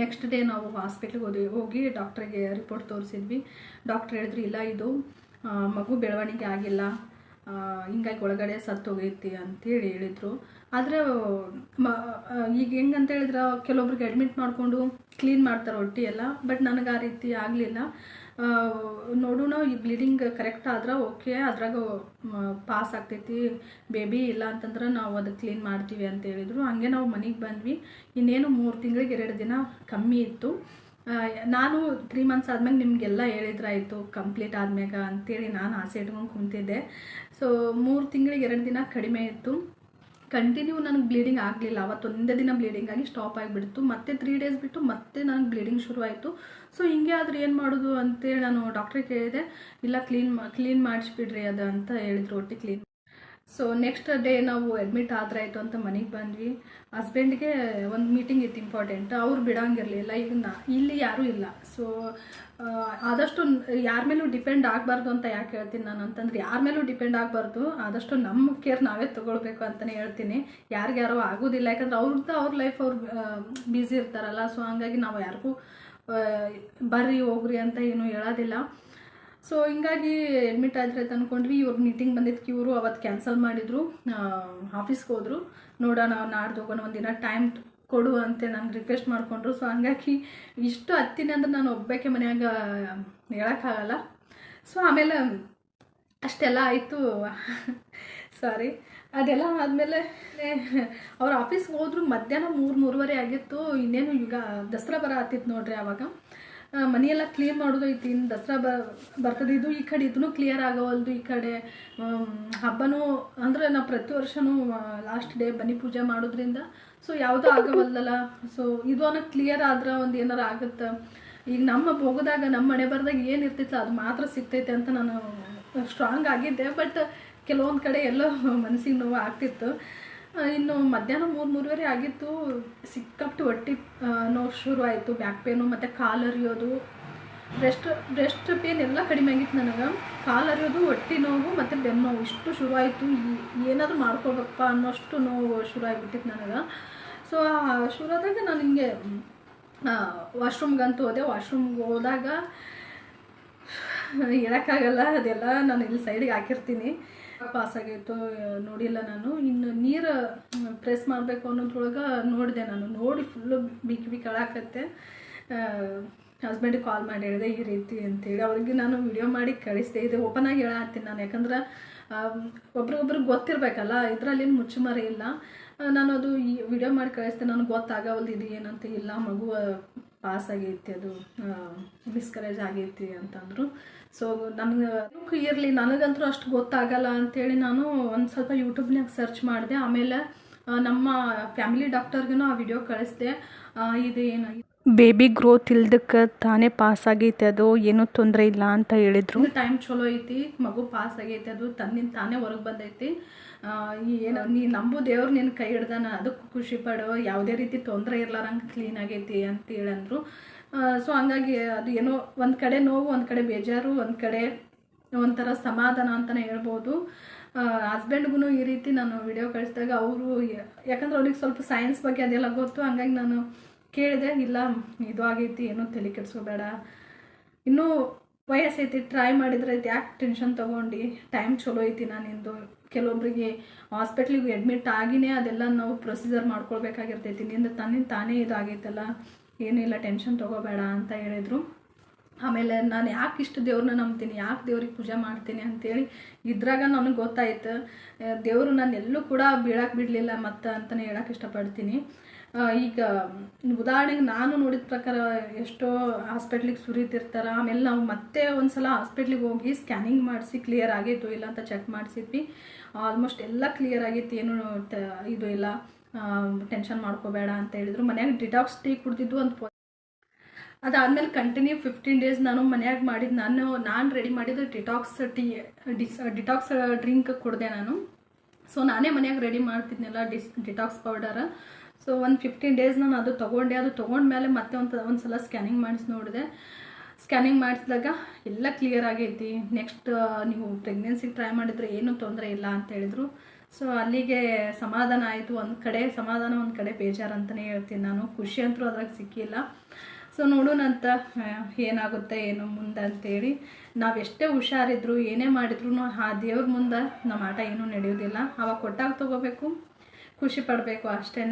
ನೆಕ್ಸ್ಟ್ ಡೇ ನಾವು ಹಾಸ್ಪಿಟ್ಲಿಗೆ ಹೋದ್ವಿ. ಹೋಗಿ ಡಾಕ್ಟ್ರಿಗೆ ರಿಪೋರ್ಟ್ ತೋರಿಸಿದ್ವಿ. ಡಾಕ್ಟ್ರ್ ಹೇಳಿದ್ರು, ಇಲ್ಲ, ಇದು ಮಗು ಬೆಳವಣಿಗೆ ಆಗಿಲ್ಲ. ಹಿಂಗಾಗಿ ಒಳಗಡೆ ಸತ್ತೋಗೈತಿ ಅಂತೇಳಿ ಹೇಳಿದರು. ಆದರೆ, ಮ ಹೆಂಗೆ ಈಗ ಹೆಂಗಂತ ಹೇಳಿದ್ರೆ, ಕೆಲವೊಬ್ರಿಗೆ ಅಡ್ಮಿಟ್ ಮಾಡಿಕೊಂಡು ಕ್ಲೀನ್ ಮಾಡ್ತಾರೆ ಹೊಟ್ಟಿ ಎಲ್ಲ ಬಟ್ ನನಗೆ ಆ ರೀತಿ ಆಗಲಿಲ್ಲ. ನೋಡೋಣ ಈ ಬ್ಲೀಡಿಂಗ್ ಕರೆಕ್ಟ್ ಆದ್ರೆ ಓಕೆ ಅದ್ರಾಗ ಪಾಸ್ ಆಗ್ತೈತಿ ಬೇಬಿ ಇಲ್ಲ ಅಂತಂದ್ರೆ ನಾವು ಅದು ಕ್ಲೀನ್ ಮಾಡ್ತೀವಿ ಅಂತ ಹೇಳಿದರು. ಹಂಗೆ ನಾವು ಮನೆಗೆ ಬಂದ್ವಿ. ಇನ್ನೇನು ಮೂರು ತಿಂಗಳಿಗೆ ಎರಡು ದಿನ ಕಮ್ಮಿ ಇತ್ತು. ನಾನು ತ್ರೀ ಮಂತ್ಸ್ ಆದ್ಮೇಲೆ ನಿಮಗೆಲ್ಲ ಹೇಳಿದ್ರಾಯ್ತು ಕಂಪ್ಲೀಟ್ ಆದ್ಮ್ಯಾಗ ಅಂತೇಳಿ ನಾನು ಆಸೆ ಇಟ್ಕೊಂಡು ಕುಂತಿದ್ದೆ. ಸೊ ಮೂರು ತಿಂಗಳಿಗೆ ಎರಡು ದಿನ ಕಡಿಮೆ ಇತ್ತು. ಕಂಟಿನ್ಯೂ ನನಗೆ ಬ್ಲೀಡಿಂಗ್ ಆಗಲಿಲ್ಲ. ಅವತ್ತು ಒಂದೇ ದಿನ ಬ್ಲೀಡಿಂಗ್ ಆಗಿ ಸ್ಟಾಪ್ ಆಗಿಬಿಡ್ತು. ಮತ್ತೆ ತ್ರೀ ಡೇಸ್ ಬಿಟ್ಟು ಮತ್ತೆ ನನಗೆ ಬ್ಲೀಡಿಂಗ್ ಶುರು ಆಯಿತು. ಸೊ ಹಿಂಗೆ ಆದ್ರೆ ಏನು ಮಾಡೋದು ಅಂತೇಳಿ ನಾನು ಡಾಕ್ಟ್ರಿಗೆ ಕೇಳಿದೆ. ಇಲ್ಲ ಕ್ಲೀನ್ ಕ್ಲೀನ್ ಮಾಡಿಸ್ಬಿಡ್ರಿ ಅದು ಅಂತ ಹೇಳಿದ್ರು. ಒಟ್ಟಿ ಕ್ಲೀನ್ ಸೊ ನೆಕ್ಸ್ಟ್ ಡೇ ನಾವು ಅಡ್ಮಿಟ್ ಆದ್ರೆ ಆಯಿತು ಅಂತ ಮನೆಗೆ ಬಂದ್ವಿ. ಹಸ್ಬೆಂಡ್ಗೆ ಒಂದು ಮೀಟಿಂಗ್ ಇತ್ತು ಇಂಪಾರ್ಟೆಂಟ್ ಅವ್ರು ಬಿಡೋಂಗಿರಲಿಲ್ಲ. ಈಗ ನಾ ಇಲ್ಲಿ ಯಾರೂ ಇಲ್ಲ. ಸೊ ಆದಷ್ಟು ಯಾರ ಮೇಲೂ ಡಿಪೆಂಡ್ ಆಗಬಾರ್ದು ಅಂತ ಯಾಕೆ ಹೇಳ್ತೀನಿ ನಾನು ಅಂತಂದ್ರೆ, ಯಾರ ಮೇಲೂ ಡಿಪೆಂಡ್ ಆಗಬಾರ್ದು. ಆದಷ್ಟು ನಮ್ಮ ಕೇರ್ ನಾವೇ ತೊಗೊಳ್ಬೇಕು ಅಂತಲೇ ಹೇಳ್ತೀನಿ. ಯಾರಿಗ್ಯಾರೋ ಆಗೋದಿಲ್ಲ. ಯಾಕಂದ್ರೆ ಅವ್ರದ್ದು ಅವ್ರ ಲೈಫ್ ಅವ್ರು ಬ್ಯುಸಿ ಇರ್ತಾರಲ್ಲ. ಸೊ ಹಂಗಾಗಿ ನಾವು ಯಾರಿಗೂ ಬರ್ರಿ ಹೋಗ್ರಿ ಅಂತ ಏನು ಹೇಳೋದಿಲ್ಲ. ಸೊ ಹಿಂಗಾಗಿ ಅಡ್ಮಿಟ್ ಆದರೆ ಅಂತ ಅಂದ್ಕೊಂಡ್ವಿ ಇವ್ರ ಮೀಟಿಂಗ್ ಬಂದಿದ್ದಕ್ಕೆ ಇವರು ಅವತ್ತು ಕ್ಯಾನ್ಸಲ್ ಮಾಡಿದರು. ಆಫೀಸ್ಗೆ ಹೋದರು. ನೋಡೋಣ ನಾಡ್ದು ಹೋಗೋಣ ಒಂದಿನ ಟೈಮ್ ಕೊಡು ಅಂತ ನಂಗೆ ರಿಕ್ವೆಸ್ಟ್ ಮಾಡಿಕೊಂಡ್ರು. ಸೊ ಹಂಗಾಗಿ ಇಷ್ಟು ಹತ್ತಿನ ಅಂದ್ರೆ ನಾನು ಒಬ್ಬಕ್ಕೆ ಮನ್ಯಾಗ ಹೇಳೋಕ್ಕಾಗಲ್ಲ. ಸೊ ಆಮೇಲೆ ಅಷ್ಟೆಲ್ಲ ಆಯಿತು. ಸಾರಿ ಅದೆಲ್ಲ ಆದಮೇಲೆ ಅವ್ರ ಆಫೀಸ್ಗೆ ಹೋದ್ರು ಮಧ್ಯಾಹ್ನ ಮೂರು, ಮೂರುವರೆ ಆಗಿತ್ತು. ಇನ್ನೇನು ಈಗ ದಸರಾ ಬರ ಹತ್ತಿತ್ತು ನೋಡ್ರಿ ಆವಾಗ ಮನೆಯೆಲ್ಲ ಕ್ಲೀನ್ ಮಾಡೋದೈತಿ ಇನ್ನು ದಸರಾ ಬ, ಬರ್ತದೆ. ಇದು ಈ ಕಡೆ ಇದನ್ನು ಕ್ಲಿಯರ್ ಆಗೋವಲ್ದು ಈ ಕಡೆ. ಹಬ್ಬನೂ ಅಂದರೆ ನಾವು ಪ್ರತಿ ವರ್ಷವೂ ಲಾಸ್ಟ್ ಡೇ ಬನ್ನಿ ಪೂಜೆ ಮಾಡೋದ್ರಿಂದ. ಸೊ ಯಾವುದೂ ಆಗವಲ್ದಲ್ಲ. ಸೊ ಇದು ಅನ್ನೋ ಕ್ಲಿಯರ್ ಆದ್ರೆ ಒಂದು ಏನಾರು ಆಗುತ್ತೆ. ಈಗ ನಮ್ಮ ಹೋಗೋದಾಗ ನಮ್ಮ ಮನೆ ಬರ್ದಾಗ ಏನು ಇರ್ತಿತ್ತು ಅದು ಮಾತ್ರ ಸಿಗ್ತೈತೆ ಅಂತ ನಾನು ಸ್ಟ್ರಾಂಗ್ ಆಗಿದ್ದೆ. ಬಟ್ ಕೆಲವೊಂದು ಕಡೆ ಎಲ್ಲೋ ಮನಸ್ಸಿಗೆ ನೋವು ಆಗ್ತಿತ್ತು. ಇನ್ನು ಮಧ್ಯಾಹ್ನ ಮೂರು, ಮೂರುವರೆ ಆಗಿತ್ತು. ಸಿಕ್ಕಾಪಟ್ಟು ಹೊಟ್ಟೆ ನೋವು ಶುರು ಆಯಿತು ಬ್ಯಾಕ್ ಪೇನು ಮತ್ತು ಕಾಲು ಅರಿಯೋದು ಬ್ರೆಸ್ಟ್ ಬ್ರೆಸ್ಟ್ ಪೇನ್ ಎಲ್ಲ ಕಡಿಮೆ ಆಗಿತ್ತು ನನಗೆ. ಕಾಲು ಅರಿಯೋದು ಹೊಟ್ಟೆ ನೋವು, ಮತ್ತು ಬೆನ್ನು ನೋವು, ಇಷ್ಟು ಶುರು ಆಯಿತು. ಏನಾದರೂ ಮಾಡ್ಕೊಳ್ಬೇಕಪ್ಪ ಅನ್ನೋಷ್ಟು ನೋವು ಶುರು ಆಗಿಬಿಟ್ಟಿತ್ತು ನನಗೆ. ಸೊ ಶುರು ಆದಾಗ ನಾನು ಹಿಂಗೆ ವಾಶ್ರೂಮ್ಗಂತೂ ಹೋದೆ. ವಾಶ್ರೂಮ್ಗೆ ಹೋದಾಗ, ಹೇಳೋಕ್ಕಾಗಲ್ಲ. ಅದೆಲ್ಲ ನಾನು ಇಲ್ಲಿ ಸೈಡಿಗೆ ಹಾಕಿರ್ತೀನಿ. ಪಾಸ್ ಆಗಿತ್ತು ನೋಡಿಲ್ಲ ನಾನು. ಇನ್ನು ನೀರು ಪ್ರೆಸ್ ಮಾಡಬೇಕು ಅನ್ನೋದ್ರೊಳಗೆ ನೋಡಿದೆ ನಾನು. ನೋಡಿ ಫುಲ್ಲು ಬಿಕ್ಕಿ ಬಿಕ್ಕಿ ಅಳಾಕತ್ತೆ ಹಸ್ಬೆಂಡಿಗೆ ಕಾಲ್ ಮಾಡಿ ಹೇಳಿದೆ, ಈ ರೀತಿ ಅಂತೇಳಿ. ಅವ್ರಿಗೆ ನಾನು ವಿಡಿಯೋ ಮಾಡಿ ಕಳಿಸಿದೆ. ಇದು ಓಪನ್ ಆಗಿ ಹೇಳತ್ತೀನಿ ನಾನು. ಯಾಕಂದ್ರೆ ಒಬ್ರಿಗೊಬ್ರಿಗೆ ಗೊತ್ತಿರಬೇಕಲ್ಲ ಇದರಲ್ಲಿ ಮುಚ್ಚುಮರೆ ಇಲ್ಲ. ನಾನು ಅದು ಈ ವಿಡಿಯೋ ಮಾಡಿ ಕಳಿಸ್ದೆ. ನನಗೆ ಗೊತ್ತಾಗವಲ್ದು ಇದು ಏನಂತ ಇಲ್ಲ. ಮಗು ಪಾಸ್ ಆಗೈತಿ, ಅದು ಮಿಸ್ಕರೇಜ್ ಆಗೈತಿ ಅಂತಂದರು. ಸೊ ನನಗೆ ಇರಲಿ ನನಗಂತೂ ಅಷ್ಟು ಗೊತ್ತಾಗಲ್ಲ ಅಂತೇಳಿ ನಾನು ಒಂದು ಸ್ವಲ್ಪ ಯೂಟ್ಯೂಬ್ನಾಗ ಸರ್ಚ್ ಮಾಡಿದೆ. ಆಮೇಲೆ ನಮ್ಮ ಫ್ಯಾಮಿಲಿ ಡಾಕ್ಟರ್ಗೂ ಆ ವಿಡಿಯೋ ಕಳಿಸಿದೆ. ಇದು ಏನು ಬೇಬಿ ಗ್ರೋತ್ ಇಲ್ದಕ್ಕೆ ತಾನೇ ಪಾಸ್ ಆಗೈತೆ ಅದು ಏನೂ ತೊಂದರೆ ಇಲ್ಲ ಅಂತ ಹೇಳಿದ್ರು. ಟೈಮ್ ಚಲೋ ಐತಿ ಮಗು ಪಾಸ್ ಆಗೈತೆ ಅದು ತನ್ನಿಂದ ತಾನೇ ಹೊರಗೆ ಬಂದೈತಿ. ಈ ಏನು ನೀ ನಂಬು ದೇವ್ರು ನಿನ್ನ ಕೈ ಹಿಡ್ದಾನ ಅದಕ್ಕೂ ಖುಷಿ ಪಡೋ ಯಾವುದೇ ರೀತಿ ತೊಂದರೆ ಇರ್ಲಾರಂಗೆ ಕ್ಲೀನ್ ಆಗೈತಿ ಅಂತ ಹೇಳಂದ್ರು ಸೊ ಹಂಗಾಗಿ ಅದು ಏನೋ ಒಂದು ಕಡೆ ನೋವು, ಒಂದು ಕಡೆ ಬೇಜಾರು, ಒಂದು ಕಡೆ ಒಂಥರ ಸಮಾಧಾನ ಅಂತಲೇ ಹೇಳ್ಬೋದು. ಹಸ್ಬೆಂಡ್ಗೂ ಈ ರೀತಿ ನಾನು ವಿಡಿಯೋ ಕಳಿಸಿದಾಗ ಅವರು ಯಾಕಂದ್ರೆ ಅವ್ರಿಗೆ ಸ್ವಲ್ಪ ಸೈನ್ಸ್ ಬಗ್ಗೆ ಅದೆಲ್ಲ ಗೊತ್ತು, ಹಂಗಾಗಿ ನಾನು ಕೇಳಿದೆ, ಇಲ್ಲ, ಇದು ಆಗೈತಿ, ಏನೂ ತಲೆ ಕೆಡಿಸ್ಕೋಬೇಡ. ಇನ್ನೂ ವಯಸ್ಸೈತಿ ಟ್ರೈ ಮಾಡಿದ್ರೆ ಯಾಕೆ ಟೆನ್ಷನ್ ತೊಗೊಂಡು ಟೈಮ್ ಚಲೋ ಐತಿ ನಾನಿಂದು ಕೆಲವೊಬ್ಬರಿಗೆ ಹಾಸ್ಪಿಟ್ಲಿಗೆ ಅಡ್ಮಿಟ್ ಆಗಿನೇ ಅದೆಲ್ಲ ನಾವು ಪ್ರೊಸೀಜರ್ ಮಾಡ್ಕೊಳ್ಬೇಕಾಗಿರ್ತೈತಿ, ನಿಂದು ತನ್ನಿಂದ ತಾನೇ ಇದಾಗೈತಲ್ಲ. ಏನಿಲ್ಲ ಟೆನ್ಷನ್ ತೊಗೋಬೇಡ ಅಂತ ಹೇಳಿದರು. ಆಮೇಲೆ ನಾನು ಯಾಕೆ ಇಷ್ಟು ದೇವ್ರನ್ನ ನಂಬ್ತೀನಿ, ಯಾಕೆ ದೇವ್ರಿಗೆ ಪೂಜೆ ಮಾಡ್ತೀನಿ ಅಂತೇಳಿ ಇದ್ರಾಗ ನನಗೆ ಗೊತ್ತಾಯ್ತು. ದೇವರು ನಾನು ಎಲ್ಲೂ ಕೂಡ ಬೀಳಕ್ಕೆ ಬಿಡಲಿಲ್ಲ ಮತ್ತೆ ಅಂತಲೇ ಹೇಳಕ್ಕೆ ಇಷ್ಟಪಡ್ತೀನಿ. ಈಗ ಉದಾಹರಣೆಗೆ ನಾನು ನೋಡಿದ ಪ್ರಕಾರ ಎಷ್ಟೋ ಹಾಸ್ಪಿಟ್ಲಿಗೆ ಸುರಿತಿರ್ತಾರೆ ಆಮೇಲೆ ನಾವು ಮತ್ತೆ ಒಂದ್ಸಲ ಹಾಸ್ಪಿಟ್ಲಿಗೆ ಹೋಗಿ ಸ್ಕ್ಯಾನಿಂಗ್ ಮಾಡಿಸಿ ಕ್ಲಿಯರ್ ಆಗಿತ್ತು ಇಲ್ಲ ಅಂತ ಚೆಕ್ ಮಾಡಿಸಿದ್ವಿ. ಆಲ್ಮೋಸ್ಟ್ ಎಲ್ಲ ಕ್ಲಿಯರ್ ಆಗಿತ್ತು, ಏನು ಇದು ಇಲ್ಲ. ಟೆನ್ಷನ್ ಮಾಡ್ಕೋಬೇಡ ಅಂತ ಹೇಳಿದ್ರು. ಮನ್ಯಾಗ ಡಿಟಾಕ್ಸ್ ಟೀ ಕುಡ್ದಿದ್ದು ಅಂತ ಅದಾದ್ಮೇಲೆ ಕಂಟಿನ್ಯೂ ಫಿಫ್ಟೀನ್ ಡೇಸ್ ನಾನು ಮನ್ಯಾಗ ಮಾಡಿದ್ದು ನಾನು ನಾನು ರೆಡಿ ಮಾಡಿದ್ದು ಡಿಟಾಕ್ಸ್ ಟೀ ಡಿಸ್ ಡಿಟಾಕ್ಸ್ ಡ್ರಿಂಕ್ ಕುಡ್ದೆ ನಾನು. ಸೊ ನಾನೇ ಮನ್ಯಾಗ ರೆಡಿ ಮಾಡ್ತಿದ್ನಲ್ಲ ಡಿಸ್ ಡಿಟಾಕ್ಸ್ ಪೌಡರ್ ಸೊ ಒಂದು ಫಿಫ್ಟೀನ್ ಡೇಸ್ ನಾನು ಅದು ತೊಗೊಂಡೆ. ಅದು ತೊಗೊಂಡ್ಮೇಲೆ ಮತ್ತೆ ಒಂದು ಒಂದು ಸಲ ಸ್ಕ್ಯಾನಿಂಗ್ ಮಾಡಿಸಿ ನೋಡಿದೆ. ಸ್ಕ್ಯಾನಿಂಗ್ ಮಾಡಿಸಿದಾಗ ಎಲ್ಲ ಕ್ಲಿಯರ್ ಆಗೈತಿ. ನೆಕ್ಸ್ಟ್ ನೀವು ಪ್ರೆಗ್ನೆನ್ಸಿಗೆ ಟ್ರೈ ಮಾಡಿದ್ರೆ ಏನೂ ತೊಂದರೆ ಇಲ್ಲ ಅಂತ ಹೇಳಿದ್ರು. ಸೊ ಅಲ್ಲಿಗೆ ಸಮಾಧಾನ ಆಯಿತು. ಒಂದು ಕಡೆ ಸಮಾಧಾನ, ಒಂದು ಕಡೆ ಬೇಜಾರು ಅಂತಲೇ ಹೇಳ್ತೀನಿ ನಾನು. ಖುಷಿ ಅಂತೂ ಅದ್ರಾಗ ಸಿಕ್ಕಿಲ್ಲ. ಸೊ ನೋಡೋಣಂತ ಏನಾಗುತ್ತೆ, ಏನು ಮುಂದೆ ಅಂತೇಳಿ. ನಾವು ಎಷ್ಟೇ ಹುಷಾರಿದ್ರು, ಏನೇ ಮಾಡಿದ್ರು ಆ ದೇವ್ರ ಮುಂದೆ ನಮ್ಮ ಆಟ ಏನೂ ನಡೆಯೋದಿಲ್ಲ. ಅವಾಗ ಕೊಟ್ಟಾಗ ತೊಗೋಬೇಕು, ಖುಷಿ ಪಡಬೇಕು ಅಷ್ಟೇ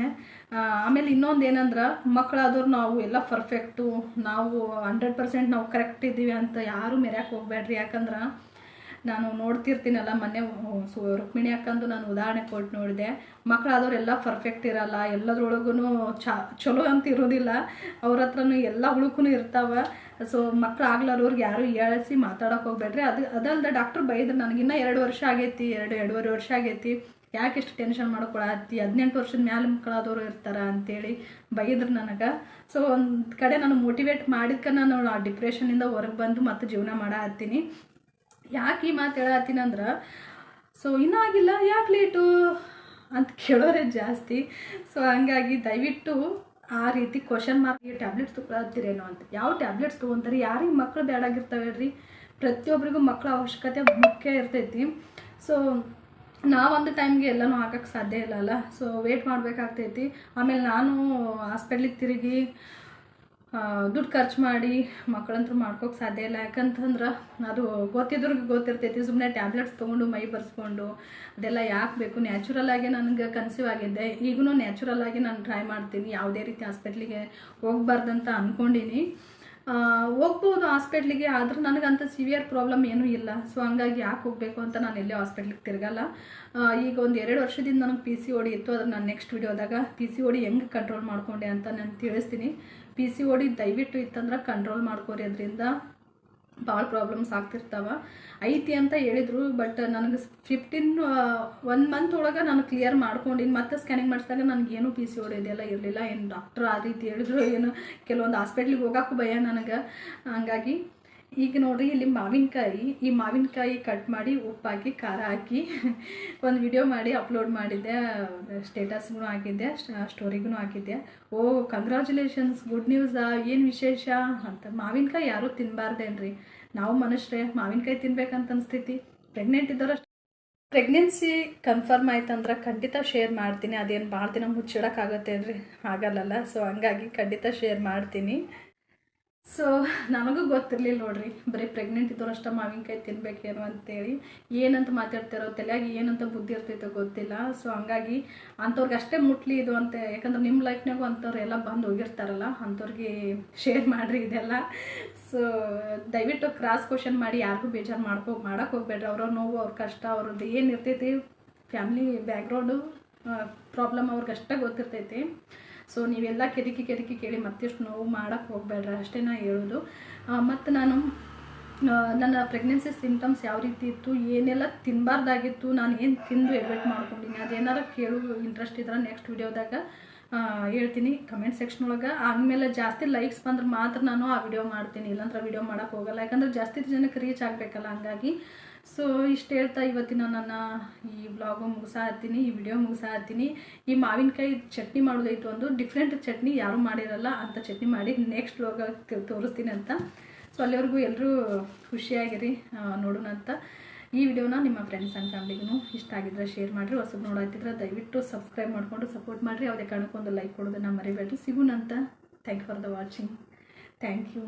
ಆಮೇಲೆ ಇನ್ನೊಂದು ಏನಂದ್ರೆ ಮಕ್ಕಳಾದವ್ರು ನಾವು ಎಲ್ಲ ಪರ್ಫೆಕ್ಟು ನಾವು ಹಂಡ್ರೆಡ್ ಪರ್ಸೆಂಟ್ ನಾವು ಕರೆಕ್ಟ್ ಇದ್ದೀವಿ ಅಂತ ಯಾರೂ ಮೆರ್ಯಾಕೆ ಹೋಗ್ಬೇಡ್ರಿ. ಯಾಕಂದ್ರೆ ನಾನು ನೋಡ್ತಿರ್ತೀನಲ್ಲ, ಮೊನ್ನೆ ಸೊ, ರುಕ್ಮಿಣಿ ಅಕ್ಕಂದು ನಾನು ಉದಾಹರಣೆ ಕೊಟ್ಟು ನೋಡಿದೆ. ಮಕ್ಕಳಾದವರೆಲ್ಲ ಪರ್ಫೆಕ್ಟ್ ಇರಲ್ಲ ಎಲ್ಲದ್ರೊಳಗೂ ಚ, ಚಲೋ ಅಂತ ಇರೋದಿಲ್ಲ. ಅವ್ರ ಹತ್ರನೂ ಎಲ್ಲ ಹುಳುಕೂ ಇರ್ತಾವೆ. ಸೊ ಮಕ್ಳು ಆಗ್ಲಾರವ್ರಿಗೆ ಯಾರು ಹೇಳಿಸಿ ಮಾತಾಡೋಕೆ ಹೋಗ್ಬೇಡ್ರಿ. ಅದು ಅದಲ್ಲದೆ ಡಾಕ್ಟ್ರ್ ಬೈದ್ರು ನನಗಿನ್ನ ಎರಡು ವರ್ಷ ಆಗೈತಿ, ಎರಡು, ಎರಡೂವರೆ ವರ್ಷ ಆಗೈತಿ. ಯಾಕೆ ಇಷ್ಟು ಟೆನ್ಷನ್ ಮಾಡ್ಕೊಳತ್ತಿ? ಹದಿನೆಂಟು ವರ್ಷದ ಮ್ಯಾಲೆ ಮಕ್ಕಳಾದವರು ಇರ್ತಾರ ಅಂತೇಳಿ ಬೈದ್ರು ನನಗೆ. ಸೊ ಒಂದು ಕಡೆ ನಾನು ಮೋಟಿವೇಟ್ ಮಾಡಿದ್ಕೆ ನಾನು ಆ ಡಿಪ್ರೆಷನಿಂದ ಹೊರಗೆ ಬಂದು ಮತ್ತೆ ಜೀವನ ಮಾಡತ್ತೀನಿ. ಯಾಕೆ ಈ ಮಾತು ಹೇಳತ್ತೀನಂದ್ರೆ ಸೊ ಇನ್ನೂ ಆಗಿಲ್ಲ ಯಾಕೆ ಲೇಟು ಅಂತ ಕೇಳೋರೇ ಜಾಸ್ತಿ. ಸೊ ಹಂಗಾಗಿ ದಯವಿಟ್ಟು ಆ ರೀತಿ ಕ್ವಶನ್ ಮಾರ್ಕ್ ಟ್ಯಾಬ್ಲೆಟ್ಸ್ ತೊಗೊಳತ್ತೀರೇನೋ ಅಂತ. ಯಾವ ಟ್ಯಾಬ್ಲೆಟ್ಸ್ ತೊಗೊತಾರೆ, ಯಾರಿಗೆ ಮಕ್ಕಳು ಬೇಡಾಗಿರ್ತಾವೆ ಹೇಳ್ರಿ? ಪ್ರತಿಯೊಬ್ಬರಿಗೂ ಮಕ್ಕಳ ಅವಶ್ಯಕತೆ ಮುಖ್ಯ ಇರ್ತೈತಿ. ಸೊ ನಾವೊಂದು ಟೈಮ್ಗೆ ಎಲ್ಲನೂ ಹಾಕಕ್ಕೆ ಸಾಧ್ಯ ಇಲ್ಲಲ್ಲ ಸೊ ವೇಟ್ ಮಾಡಬೇಕಾಗ್ತೈತಿ. ಆಮೇಲೆ ನಾನು ಹಾಸ್ಪಿಟ್ಲಿಗೆ ತಿರುಗಿ ದುಡ್ಡು ಖರ್ಚು ಮಾಡಿ ಮಕ್ಕಳಂತೂ ಮಾಡ್ಕೋಕೆ ಸಾಧ್ಯ ಇಲ್ಲ. ಯಾಕಂತಂದ್ರೆ ಅದು ಗೊತ್ತಿದ್ರಿಗೆ ಗೊತ್ತಿರ್ತೈತಿ. ಸುಮ್ಮನೆ ಟ್ಯಾಬ್ಲೆಟ್ಸ್ ತೊಗೊಂಡು ಮೈ ಬರ್ಸ್ಕೊಂಡು ಅದೆಲ್ಲ ಯಾಕೆ ಬೇಕು? ನ್ಯಾಚುರಲ್ ಆಗಿ ನನಗೆ ಕನ್ಸೀವ್ ಆಗಿದ್ದೆ. ಈಗೂ ನ್ಯಾಚುರಲ್ ಆಗಿ ನಾನು ಟ್ರೈ ಮಾಡ್ತೀನಿ. ಯಾವುದೇ ರೀತಿ ಹಾಸ್ಪಿಟ್ಲಿಗೆ ಹೋಗ್ಬಾರ್ದಂತ ಅಂದ್ಕೊಂಡಿನಿ ಹೋಗ್ಬೋದು ಹಾಸ್ಪಿಟ್ಲಿಗೆ ಆದರೂ ನನಗಂತ ಸಿವಿಯರ್ ಪ್ರಾಬ್ಲಮ್ ಏನೂ ಇಲ್ಲ. ಸೊ ಹಂಗಾಗಿ ಯಾಕೆ ಹೋಗಬೇಕು ಅಂತ ನಾನು ಎಲ್ಲೇ ಹಾಸ್ಪಿಟ್ಲಿಗೆ ತಿರ್ಗಲ್ಲ. ಈಗ ಒಂದು ಎರಡು ವರ್ಷದಿಂದ ನನಗೆ ಪಿ ಸಿ ಓಡಿ ಇತ್ತು. ಅದ್ರ ನಾನು ನೆಕ್ಸ್ಟ್ ವಿಡಿಯೋದಾಗ ಪಿ ಸಿ ಓಡಿ ಹೆಂಗೆ ಕಂಟ್ರೋಲ್ ಮಾಡಿಕೊಂಡೆ ಅಂತ ನಾನು ತಿಳಿಸ್ತೀನಿ. ಪಿ ಸಿ ಓಡಿ ದಯವಿಟ್ಟು ಇತ್ತಂದ್ರೆ ಕಂಟ್ರೋಲ್ ಮಾಡ್ಕೋರಿ ಅದರಿಂದ ಭಾಳ ಪ್ರಾಬ್ಲಮ್ಸ್ ಆಗ್ತಿರ್ತಾವ. ಐತಿ ಅಂತ ಹೇಳಿದ್ರು ಬಟ್ ನನಗೆ ಫಿಫ್ಟೀನ್ ಒನ್ ಮಂತ್ ಒಳಗೆ ನಾನು ಕ್ಲಿಯರ್ ಮಾಡ್ಕೊಂಡಿನಿ. ಮತ್ತೆ ಸ್ಕ್ಯಾನಿಂಗ್ ಮಾಡಿಸಿದಾಗ ನನಗೇನು ಪಿ ಸಿ ಇದೆಲ್ಲ ಇರಲಿಲ್ಲ. ಏನು ಡಾಕ್ಟ್ರ್ ಆ ರೀತಿ ಹೇಳಿದ್ರು, ಏನು, ಕೆಲವೊಂದು ಹಾಸ್ಪಿಟ್ಲಿಗೆ ಹೋಗೋಕ್ಕೂ ಭಯ ನನಗೆ. ಹಂಗಾಗಿ ಈಗ ನೋಡ್ರಿ, ಇಲ್ಲಿ ಮಾವಿನಕಾಯಿ, ಈ ಮಾವಿನಕಾಯಿ ಕಟ್ ಮಾಡಿ ಉಪ್ಪು ಹಾಕಿ ಖಾರ ಹಾಕಿ ಒಂದು ವಿಡಿಯೋ ಮಾಡಿ ಅಪ್ಲೋಡ್ ಮಾಡಿದ್ದೆ. ಸ್ಟೇಟಸ್ಗೂ ಹಾಕಿದ್ದೆ ಸ್ಟೋರಿಗೂ ಹಾಕಿದ್ದೆ. ಓ ಕಂಗ್ರ್ಯಾಚುಲೇಷನ್ಸ್ ಗುಡ್ ನ್ಯೂಸಾ ಏನು ವಿಶೇಷ? ಅಂತ ಮಾವಿನಕಾಯಿ ಯಾರೂ ತಿನ್ನಬಾರ್ದೇನ್ರಿ ನಾವು ಮನುಷ್ಯರೇ, ಮಾವಿನಕಾಯಿ ತಿನ್ಬೇಕಂತ ಅನಿಸ್ತೈತಿ. ಪ್ರೆಗ್ನೆಂಟ್ ಇದ್ದವ್ರು ಪ್ರೆಗ್ನೆನ್ಸಿ ಕನ್ಫರ್ಮ್ ಆಯ್ತಂದ್ರೆ ಖಂಡಿತ ಶೇರ್ ಮಾಡ್ತೀನಿ. ಅದೇನು ಭಾಳ ದಿನ ಮುಚ್ಚಿಡೋಕ್ಕಾಗತ್ತೇನ್ರಿ ಆಗಲ್ಲಲ್ಲ. ಸೊ ಹಂಗಾಗಿ ಖಂಡಿತ ಶೇರ್ ಮಾಡ್ತೀನಿ. ಸೊ ನನಗೂ ಗೊತ್ತಿರಲಿಲ್ಲ ನೋಡ್ರಿ. ಬರೀ ಪ್ರೆಗ್ನೆಂಟ್ ಇದ್ದವ್ರು ಅಷ್ಟೇ ಮಾವಿನಕಾಯಿ ತಿನ್ಬೇಕೇನು ಅಂತೇಳಿ. ಏನಂತ ಮಾತಾಡ್ತಾರೋ ತಲೆಯಾಗಿ ಏನಂತ ಬುದ್ಧಿ ಇರ್ತೈತೋ ಗೊತ್ತಿಲ್ಲ. ಸೊ ಹಂಗಾಗಿ ಅಂಥವ್ರಿಗೆ ಅಷ್ಟೇ ಮುಟ್ಲಿ ಇದು ಅಂತ, ಯಾಕಂದ್ರೆ ನಿಮ್ಮ ಲೈಫ್ನಾಗೂ ಅಂಥವ್ರು ಎಲ್ಲ ಬಂದು ಹೋಗಿರ್ತಾರಲ್ಲ, ಅಂಥವ್ರಿಗೆ ಶೇರ್ ಮಾಡಿರಿ ಇದೆಲ್ಲ. ಸೊ ದಯವಿಟ್ಟು ಕ್ರಾಸ್ ಕ್ವಶನ್ ಮಾಡಿ ಯಾರಿಗೂ ಬೇಜಾರು ಮಾಡ್ಕೋ, ಮಾಡೋಕೆ ಹೋಗ್ಬೇಡ್ರಿ. ಅವ್ರ ನೋವು, ಅವ್ರ ಕಷ್ಟ, ಅವ್ರದ್ದು ಏನು ಇರ್ತೈತಿ ಫ್ಯಾಮ್ಲಿ ಬ್ಯಾಕ್ಗ್ರೌಂಡು ಪ್ರಾಬ್ಲಮ್ ಅವ್ರಿಗೆ ಅಷ್ಟೇ ಗೊತ್ತಿರ್ತೈತಿ. ಸೊ ನೀವೆಲ್ಲ ಕೆದಕಿ ಕೆದಕಿ ಕೇಳಿ ಮತ್ತೆಷ್ಟು ನೋವು ಮಾಡೋಕ್ಕೆ ಹೋಗ್ಬೇಡ್ರ, ಅಷ್ಟೇ ನಾ ಹೇಳೋದು. ಮತ್ತು ನಾನು ನನ್ನ ಪ್ರೆಗ್ನೆನ್ಸಿ ಸಿಮ್ಟಮ್ಸ್ ಯಾವ ರೀತಿ ಇತ್ತು, ಏನೆಲ್ಲ ತಿನ್ನಬಾರ್ದಾಗಿತ್ತು ನಾನು ಏನು ತಿಂದು ಎಡ್ವೆಟ್ ಮಾಡ್ಕೊಂಡಿನಿ, ಅದೇನಾರ ಕೇಳು ಇಂಟ್ರೆಸ್ಟ್ ಇದ್ರೆ ನೆಕ್ಸ್ಟ್ ವಿಡಿಯೋದಾಗ ಹೇಳ್ತೀನಿ ಕಮೆಂಟ್ ಸೆಕ್ಷನ್ ಒಳಗೆ. ಆಮೇಲೆ ಜಾಸ್ತಿ ಲೈಕ್ಸ್ ಬಂದ್ರೆ ಮಾತ್ರ ನಾನು ಆ ವಿಡಿಯೋ ಮಾಡ್ತೀನಿ. ಇಲ್ಲಾಂದ್ರೆ ವಿಡಿಯೋ ಮಾಡೋಕ್ಕೆ ಹೋಗಲ್ಲ. ಯಾಕಂದ್ರೆ ಜಾಸ್ತಿ ಜನಕ್ಕೆ ರೀಚ್ ಆಗಬೇಕಲ್ಲ ಹಂಗಾಗಿ. ಸೊ ಇಷ್ಟು ಹೇಳ್ತಾ ಇವತ್ತಿನ ನನ್ನ ಈ ವ್ಲಾಗು ಮುಗಿಸಾ ಹತ್ತೀನಿ, ಈ ವಿಡಿಯೋ ಮುಗಿಸಾ ಹತ್ತೀನಿ. ಈ ಮಾವಿನಕಾಯಿ ಚಟ್ನಿ ಮಾಡೋದೈತು ಒಂದು. ಡಿಫ್ರೆಂಟ್ ಚಟ್ನಿ ಯಾರೂ ಮಾಡಿರಲ್ಲ ಅಂತ ಚಟ್ನಿ ಮಾಡಿ ನೆಕ್ಸ್ಟ್ ವ್ಲಾಗ ತೋರಿಸ್ತೀನಿ ಅಂತ. ಸೊ ಅಲ್ಲಿವರೆಗೂ ಎಲ್ಲರೂ ಖುಷಿಯಾಗಿರಿ ನೋಡೋಣ ಅಂತ ಈ ವಿಡಿಯೋನ ನಿಮ್ಮ ಫ್ರೆಂಡ್ಸ್ ಆ್ಯಂಡ್ ಫ್ಯಾಮಿಲಿಗೂ ಇಷ್ಟ ಆಗಿದ್ರೆ ಶೇರ್ ಮಾಡಿರಿ ಹೊಸದು ನೋಡೋತಿದ್ರೆ ದಯವಿಟ್ಟು ಸಬ್ಸ್ಕ್ರೈಬ್ ಮಾಡಿಕೊಂಡು ಸಪೋರ್ಟ್ ಮಾಡಿರಿ. ಯಾವುದೇ ಕಾರಣಕ್ಕೊಂದು ಲೈಕ್ ಕೊಡೋದನ್ನ ಮರಿಬೇಡ್ರಿ. ಸಿಗುನಂತ thank for the watching thank you